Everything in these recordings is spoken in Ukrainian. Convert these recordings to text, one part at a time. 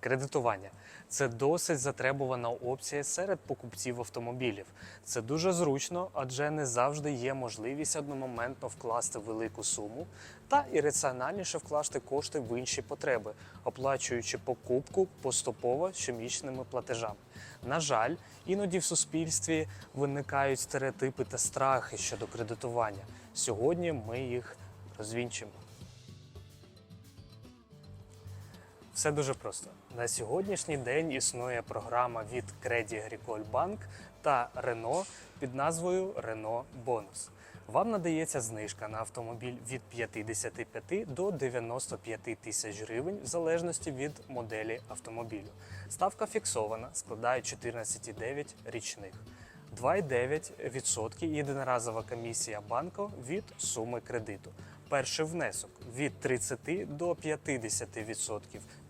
Кредитування це досить затребувана опція серед покупців автомобілів. Це дуже зручно, адже не завжди є можливість одномоментно вкласти велику суму та і раціональніше вкласти кошти в інші потреби, оплачуючи покупку поступово щомісячними платежами. На жаль, іноді в суспільстві виникають стереотипи та страхи щодо кредитування. Сьогодні ми їх розвінчимо. Все дуже просто. На сьогоднішній день існує програма від Credit Agricole Bank та Renault під назвою Renault Bonus. Вам надається знижка на автомобіль від 55 до 95 тисяч гривень в залежності від моделі автомобілю. Ставка фіксована, складає 14,9 річних. 2,9% єдиноразова комісія банку від суми кредиту. Перший внесок від 30 до 50%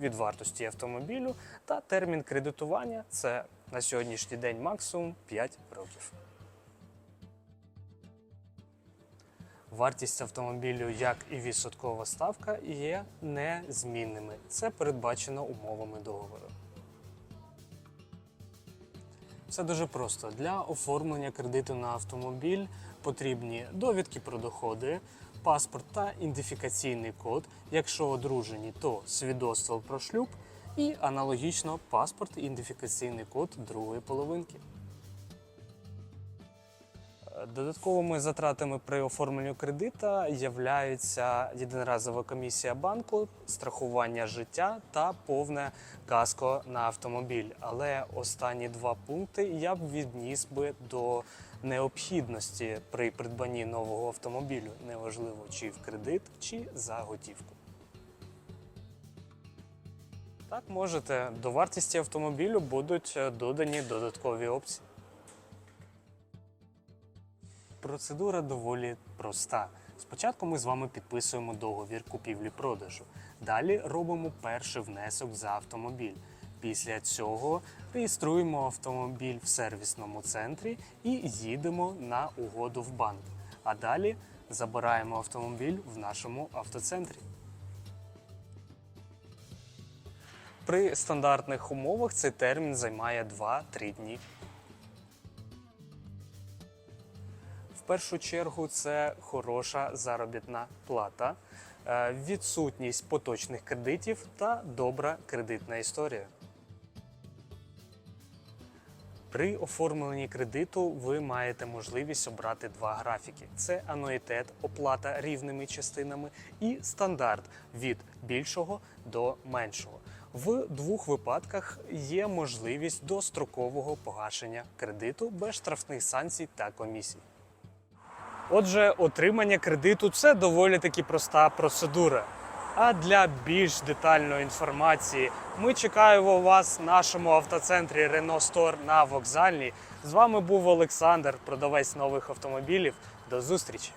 від вартості автомобілю та термін кредитування це на сьогоднішній день максимум 5 років. Вартість автомобілю, як і відсоткова ставка, є незмінними. Це передбачено умовами договору. Все дуже просто. Для оформлення кредиту на автомобіль потрібні довідки про доходи, паспорт та ідентифікаційний код. Якщо одружені, то свідоцтво про шлюб і аналогічно паспорт і ідентифікаційний код другої половинки. Додатковими затратами при оформленні кредита являються єдиноразова комісія банку, страхування життя та повне каско на автомобіль. Але останні два пункти я б відніс би до необхідності при придбанні нового автомобілю, неважливо чи в кредит, чи за готівку. Так, можете до вартості автомобілю будуть е, додані додаткові опції. Процедура доволі проста. Спочатку ми з вами підписуємо договір купівлі-продажу. Далі робимо перший внесок за автомобіль. Після цього реєструємо автомобіль в сервісному центрі і їдемо на угоду в банк. А далі забираємо автомобіль в нашому автоцентрі. При стандартних умовах цей термін займає 2-3 дні. В першу чергу це хороша заробітна плата, е, відсутність поточних кредитів та добра кредитна історія. При оформленні кредиту ви маєте можливість обрати два графіки: це ануїтет, оплата рівними частинами, і стандарт від більшого до меншого. В двох випадках є можливість дострокового погашення кредиту без штрафних санкцій та комісій. Отже, отримання кредиту це доволі таки проста процедура. А для більш детальної інформації ми чекаємо вас в нашому автоцентрі Renault Store на вокзальній. З вами був Олександр, продавець нових автомобілів. До зустрічі!